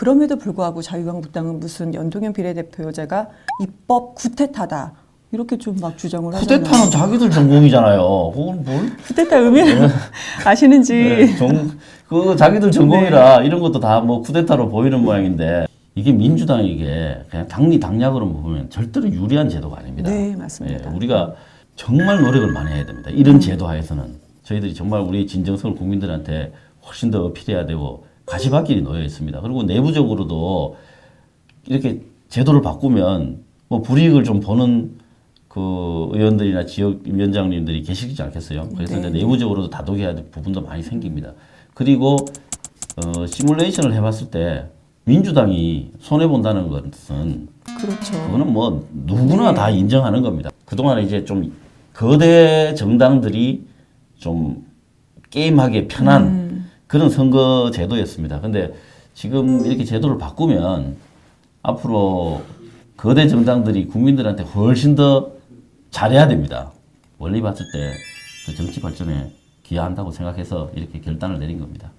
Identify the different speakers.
Speaker 1: 그럼에도 불구하고 자유한국당은 무슨 연동형 비례대표제가 입법 구태타다 이렇게 좀 막 주장을 하잖아요.
Speaker 2: 쿠데타는 자기들 전공이잖아요. 그건 뭘?
Speaker 1: 쿠데타 의미를 아시는지
Speaker 2: 네, 정, 그 자기들 전공이라 이런 것도 다 뭐 쿠데타로 보이는 모양인데 이게 민주당에게 그냥 당리 당략으로 보면 절대로 유리한 제도가 아닙니다.
Speaker 1: 네, 맞습니다.
Speaker 2: 예, 우리가 정말 노력을 많이 해야 됩니다. 이런 제도 하에서는 저희들이 정말 우리 진정성을 국민들한테 훨씬 더 어필해야 되고 가시밭길이 놓여 있습니다. 그리고 내부적으로도 이렇게 제도를 바꾸면 뭐 불이익을 좀 보는 그 의원들이나 지역 위원장님들이 계시지 않겠어요? 그래서
Speaker 1: 네.
Speaker 2: 이제 내부적으로도 다독해야 될 부분도 많이 생깁니다. 그리고 어, 시뮬레이션을 해봤을 때 민주당이 손해 본다는 것은
Speaker 1: 그렇죠.
Speaker 2: 그거는 뭐 누구나
Speaker 1: 네.
Speaker 2: 다 인정하는 겁니다. 그동안 이제 좀 거대 정당들이 좀 게임하기 편한
Speaker 1: 음.
Speaker 2: 그런 선거 제도였습니다. 근데 지금 이렇게 제도를 바꾸면 앞으로 거대 정당들이 국민들한테 훨씬 더 잘해야 됩니다. 원리 봤을 때 그 정치 발전에 기여한다고 생각해서 이렇게 결단을 내린 겁니다.